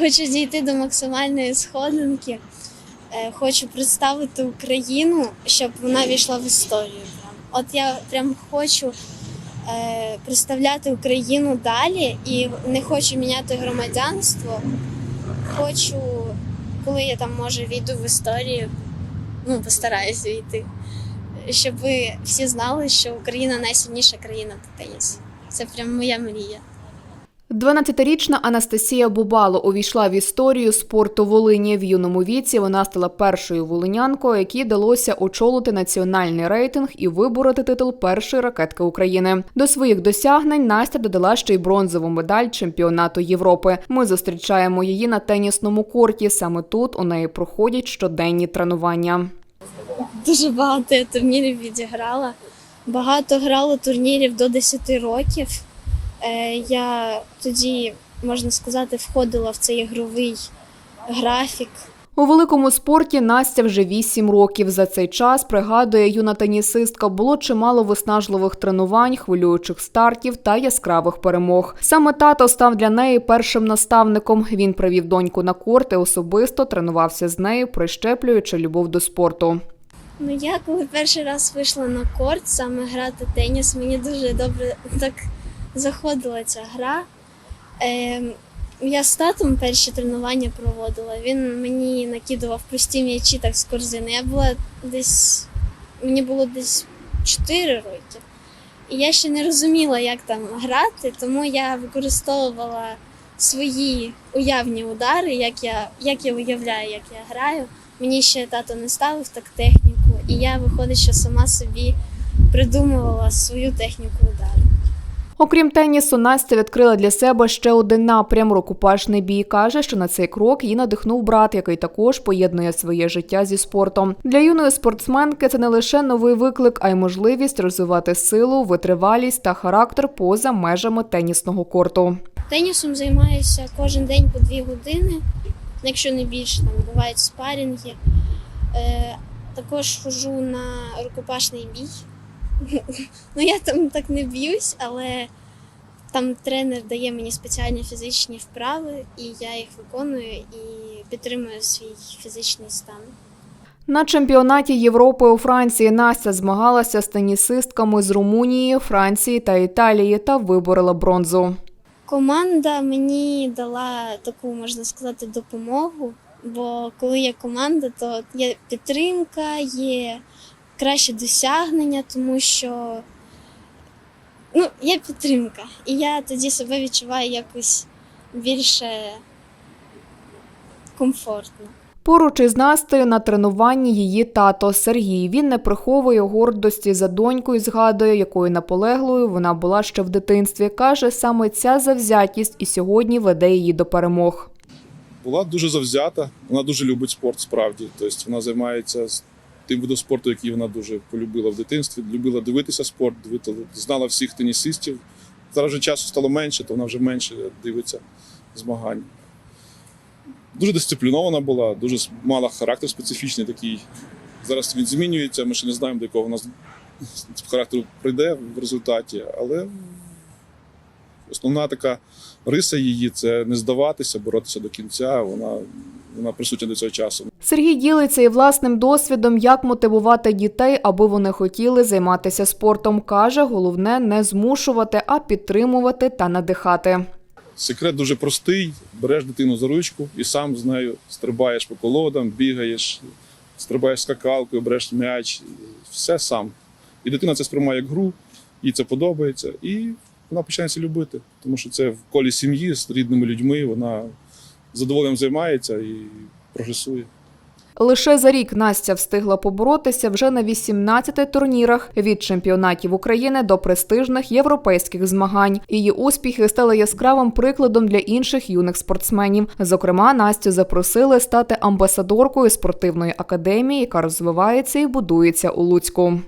Хочу дійти до максимальної сходинки. Е, Хочу представити Україну, щоб вона війшла в історію. От я прям хочу е, представляти Україну далі і не хочу міняти громадянство. Хочу, коли я там може війду в історію, ну постараюсь війти, щоб ви всі знали, що Україна найсильніша країна по тенісу. Це прям моя мрія. 12-річна Анастасія Бубало увійшла в історію спорту Волині. В юному віці вона стала першою волинянкою, якій вдалося очолити національний рейтинг і вибороти титул першої ракетки України. До своїх досягнень Настя додала ще й бронзову медаль чемпіонату Європи. Ми зустрічаємо її на тенісному корті. Саме тут у неї проходять щоденні тренування. Дуже багато турнірів відіграла. Багато грала турнірів до 10 років. Е, Я тоді, можна сказати, входила в цей ігровий графік. У великому спорті Настя вже 8 років. За цей час пригадує юна тенісистка, було чимало виснажливих тренувань, хвилюючих стартів та яскравих перемог. Саме тато став для неї першим наставником. Він привів доньку на корт і особисто тренувався з нею, прищеплюючи любов до спорту. Ну я коли перший раз вийшла на корт, саме грати теніс, мені дуже добре так заходила ця гра. Е, я з татом перші тренування проводила. Він мені накидував прості м'ячі так з корзини. Я була десь, мені було десь 4 роки. І я ще не розуміла, як там грати, тому я використовувала свої уявні удари, як я, як я уявляю, як я граю. Мені ще тато не ставив так техніку, і я виходить, що сама собі придумувала свою техніку удару. Окрім тенісу, Настя відкрила для себе ще один напрям рукопашний бій. каже, що на цей крок її надихнув брат, який також поєднує своє життя зі спортом. Для юної спортсменки це не лише новий виклик, а й можливість розвивати силу, витривалість та характер поза межами тенісного корту. Тенісом займаюся кожен день по дві години, якщо не більше, там бувають спарінги. Е, також ходжу на рукопашний бій. Ну я там так не б'юсь, але там тренер дає мені спеціальні фізичні вправи, і я їх виконую і підтримую свій фізичний стан. На чемпіонаті Європи у Франції Настя змагалася з тенісистками з Румунії, Франції та Італії та виборола бронзу. Команда мені дала таку, можна сказати, допомогу. Бо коли є команда, то є підтримка, є краще досягнення, тому що ну, є підтримка. І я тоді себе відчуваю якось більше комфортно. Поруч із Настею на тренуванні її тато Сергій. Він не приховує гордості за донькою, згадує, якою наполеглою вона була ще в дитинстві. Каже, саме ця завзятість і сьогодні веде її до перемог. була дуже завзята. Вона дуже любить спорт справді. Тобто вона займається з тим видом спорту, який вона дуже полюбила в дитинстві. Любила дивитися спорт, дивити, знала всіх тенісистів. Зараз вже часу стало менше, то вона вже менше дивиться змагань. Дуже дисциплінована була, дуже мала характер специфічний такий. Зараз він змінюється, ми ще не знаємо, до якого у нас характеру прийде в результаті, але основна така риса її це не здаватися, боротися до кінця. Вона, вона присутня до цього часу. Сергій ділиться і власним досвідом, як мотивувати дітей, аби вони хотіли займатися спортом. Каже, головне не змушувати, а підтримувати та надихати. Секрет дуже простий: береш дитину за ручку і сам з нею стрибаєш по колодам, бігаєш, стрибаєш скакалкою, береш м'яч, все сам. І дитина це сприймає як гру, їй це подобається, і вона починається любити, тому що це в колі сім'ї з рідними людьми, вона задоволенням займається і прогресує. Лише за рік Настя встигла поборотися вже на 18 турнірах від чемпіонатів України до престижних європейських змагань. Її успіхи стали яскравим прикладом для інших юних спортсменів. Зокрема, Настю запросили стати амбасадоркою спортивної академії, яка розвивається і будується у Луцьку.